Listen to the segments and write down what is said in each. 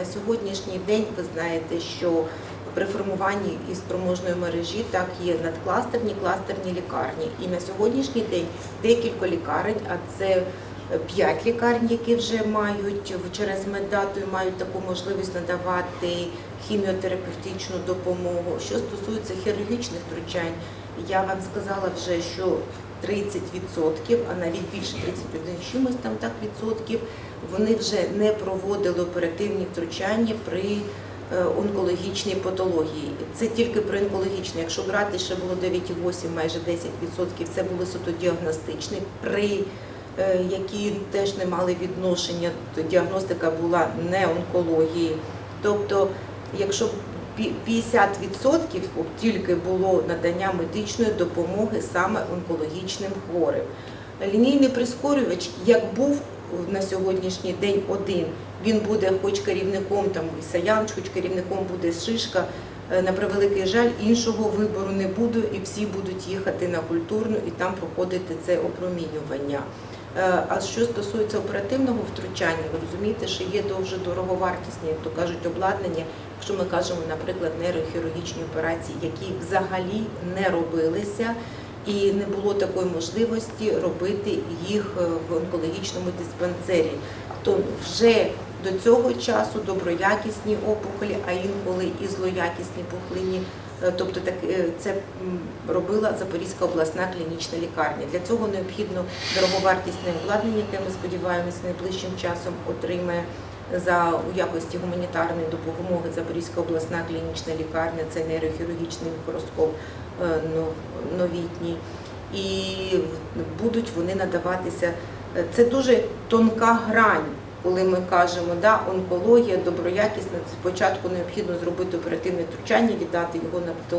На сьогоднішній день ви знаєте, що при формуванні із спроможної мережі так є надкластерні, кластерні лікарні. І на сьогоднішній день декілька лікарень, а це п'ять лікарень, які вже мають через меддату і мають таку можливість надавати хіміотерапевтичну допомогу. Що стосується хірургічних втручань, я вам сказала вже, що 30%, а навіть більше 31 чимось там так відсотків, вони вже не проводили оперативні втручання при е, онкологічній патології. Це тільки при онкологічній. Якщо брати, ще було 9,8, майже 10%, це були суто діагностичні. При е, які теж не мали відношення, то діагностика була не онкології. Тобто, якщо 50% тільки було надання медичної допомоги саме онкологічним хворим. Лінійний прискорювач, як був на сьогоднішній день один, він буде хоч керівником там Саянч, хоч керівником буде Шишка. Е, На превеликий жаль, іншого вибору не буде, і всі будуть їхати на культурну і там проходити це опромінювання. Е, А що стосується оперативного втручання, ви розумієте, що є дуже дороговартісні, як то кажуть, обладнання, якщо ми кажемо, наприклад, нейрохірургічні операції, які взагалі не робилися, і не було такої можливості робити їх е, в онкологічному диспансері. То вже до цього часу доброякісні опухолі, а інколи і злоякісні пухлині. Е, Тобто так е, це робила Запорізька обласна клінічна лікарня. Для цього необхідно дороговартісне обладнання, яке ми сподіваємося найближчим часом отримає за у якості гуманітарної допомоги Запорізька обласна клінічна лікарня, це нейрохірургічний мікроскоп е, новітній. І будуть вони надаватися. Це дуже тонка грань, коли ми кажемо, да, онкологія доброякісна. Спочатку необхідно зробити оперативне втручання, віддати його на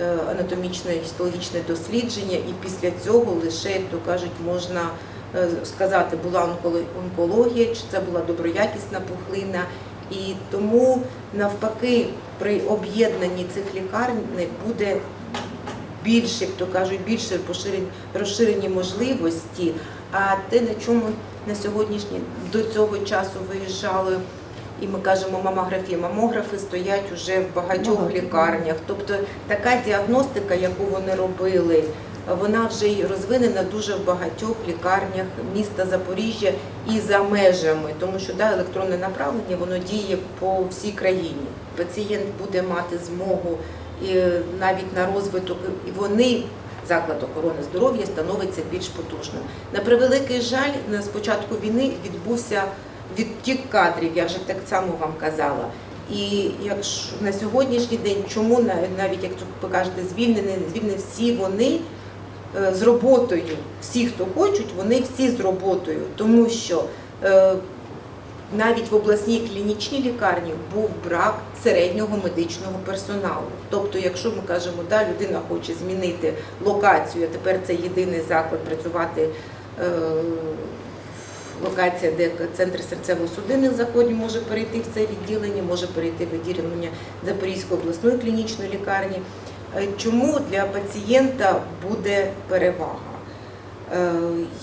е, анатомічне гістологічне дослідження, і після цього лише, як то кажуть, можна е, сказати, була онкологія, чи це була доброякісна пухлина. І тому навпаки, при об'єднанні цих лікарень буде більше, як то кажуть, більше розширені можливості. А те, на чому на сьогоднішній до цього часу виїжджали, і ми кажемо мамографія, мамографи стоять уже в багатьох Багато. лікарнях. Тобто така діагностика, яку вони робили, вона вже й розвинена дуже в багатьох лікарнях міста Запоріжжя і за межами, тому що да, електронне направлення воно діє по всій країні. Пацієнт буде мати змогу і навіть на розвиток, і вони. Заклад охорони здоров'я становиться більш потужним. На превеликий жаль, на спочатку війни відбувся відтік кадрів, я вже так само вам казала. І якщо на сьогоднішній день, чому навіть як ви кажете, звільнені, звільнені всі вони е, з роботою, всі, хто хочуть, вони всі з роботою, тому що е, навіть в обласній клінічній лікарні був брак середнього медичного персоналу. Тобто, якщо ми кажемо, да, людина хоче змінити локацію, а тепер це єдиний заклад працювати. е, Локація, де центр серцево-судинних захворювань може перейти в це відділення, може перейти в відділення Запорізької обласної клінічної лікарні. Е, Чому для пацієнта буде перевага? Е,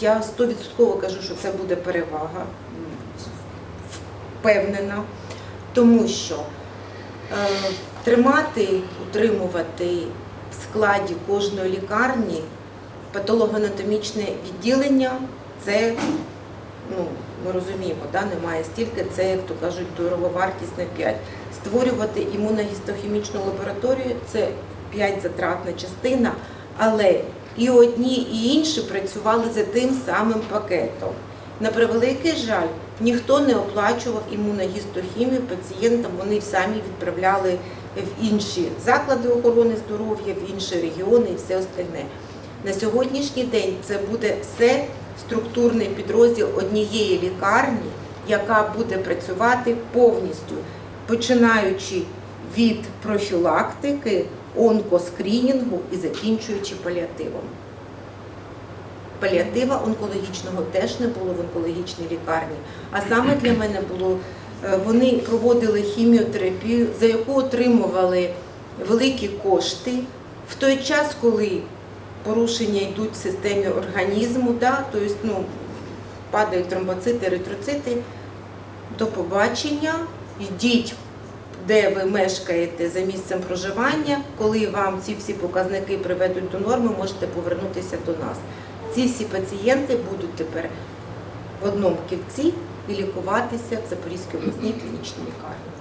Я 100% кажу, що це буде перевага, впевнена, тому що е, тримати, утримувати в складі кожної лікарні патологоанатомічне відділення це, ну, ми розуміємо, да, немає стільки, це, як то кажуть, дороговартісне 5. Створювати імуногістохімічну лабораторію це 5 затратна частина, але і одні, і інші працювали за тим самим пакетом. На превеликий жаль, ніхто не оплачував імуногістохімію пацієнтам, вони самі відправляли в інші заклади охорони здоров'я, в інші регіони і все остальне. На сьогоднішній день це буде все структурний підрозділ однієї лікарні, яка буде працювати повністю, починаючи від профілактики, онкоскрінінгу і закінчуючи паліативом. Паліатива онкологічного теж не було в онкологічній лікарні. А саме для мене було, е, вони проводили хіміотерапію, за яку отримували великі кошти в той час, коли порушення йдуть в системі організму, да, тобто ну, падають тромбоцити, еритроцити. До побачення, йдіть, де ви мешкаєте за місцем проживання. Коли вам ці всі показники приведуть до норми, можете повернутися до нас. Ці всі пацієнти будуть тепер в одному кільці і лікуватися в Запорізькій обласній клінічній лікарні.